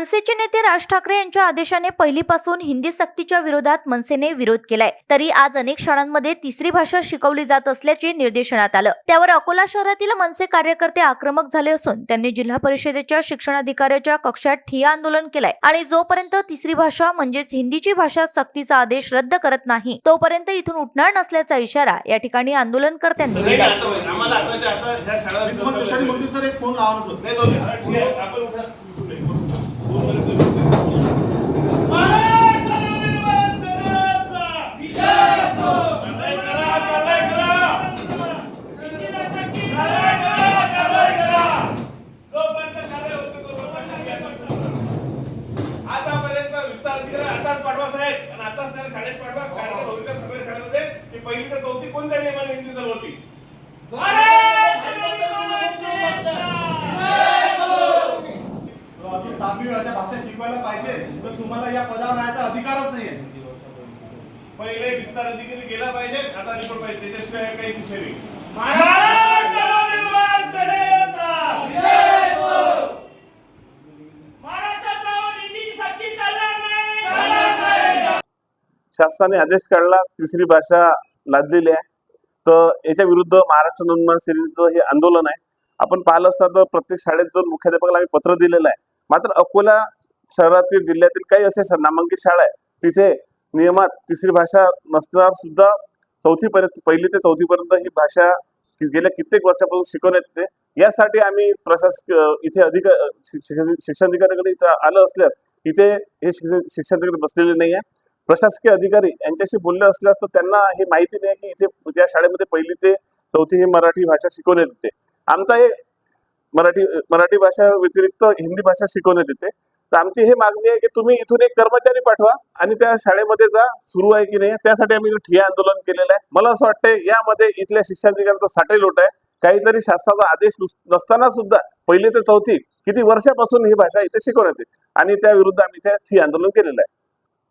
मनसेचे नेते राज ठाकरे यांच्या आदेशाने पहिलीपासून हिंदी सक्तीच्या विरोधात मनसेने विरोध केलाय तरी आज अनेक शाळांमध्ये तिसरी भाषा शिकवली जात असल्याचे निर्देशनात आलं त्यावर अकोला शहरातील मनसे कार्यकर्ते आक्रमक झाले असून त्यांनी जिल्हा परिषदेच्या शिक्षणाधिकाऱ्याच्या कक्षात ठिया आंदोलन केलंय आणि जोपर्यंत तिसरी भाषा म्हणजेच हिंदीची भाषा सक्तीचा आदेश रद्द करत नाही तोपर्यंत इथून उठणार नसल्याचा इशारा या ठिकाणी आंदोलनकर्त्यांनी दिला शाळेत पाठवा कार्यक्रम होईल सगळ्या शाळेमध्ये? की पहिली तर चौथी कोणत्या नियमाने हिंदी होती? शिकवायला पाहिजे. तर तुम्हाला या पदावर राहायचा अधिकारच नाहीये. पहिले विस्तार अधिकारी गेला पाहिजे. आता रिपोर्ट पाहिजे. त्याच्याशिवाय काही शिक्षण नाही. शासनाने आदेश काढला तिसरी भाषा लादलेली आहे. तर याच्या विरुद्ध महाराष्ट्र नवनिर्माण सेनेचं हे आंदोलन आहे. आपण पाहिलं असता तर प्रत्येक शाळेत जाऊन मुख्याध्यापकाला आम्ही पत्र दिलेलं आहे. मात्र अकोला शहरातील जिल्ह्यातील काही असे नामांकित शाळा आहे. तिथे नियमात तिसरी भाषा नसताना सुद्धा चौथी पर्यंत पहिली ते चौथी पर्यंत ही भाषा गेल्या कित्येक वर्षापासून शिकवण्यात येते यासाठी आम्ही प्रशासक इथे अधिक शिक्षण शिक्षणाधिकाऱ्याकडे इथं आलं असल्यास इथे हे शिक्षण शिक्षणाधिकारी बसलेले नाही आहे. प्रशासकीय अधिकारी यांच्याशी बोलले असल्यास तर त्यांना हे माहिती नाही की इथे या शाळेमध्ये पहिली ते चौथी ही मराठी भाषा शिकवण्यात येते आमचा हे मराठी मराठी भाषा व्यतिरिक्त हिंदी भाषा शिकवण्यात येते तर आमची हे मागणी आहे की तुम्ही इथून एक कर्मचारी पाठवा आणि त्या शाळेमध्ये जा सुरू आहे की नाही? त्यासाठी आम्ही इथं ठिय्या आंदोलन केलेलं आहे. मला असं वाटतंय यामध्ये इथल्या शिक्षणाधिकाऱ्याचा साठे लोट आहे. काहीतरी शासनाचा आदेश नुस- नसताना सुद्धा पहिली ते चौथी किती वर्षापासून ही भाषा इथे शिकवण्यात येते. आणि त्या विरुद्ध आम्ही इथे ठिय्या आंदोलन केलेलं आहे.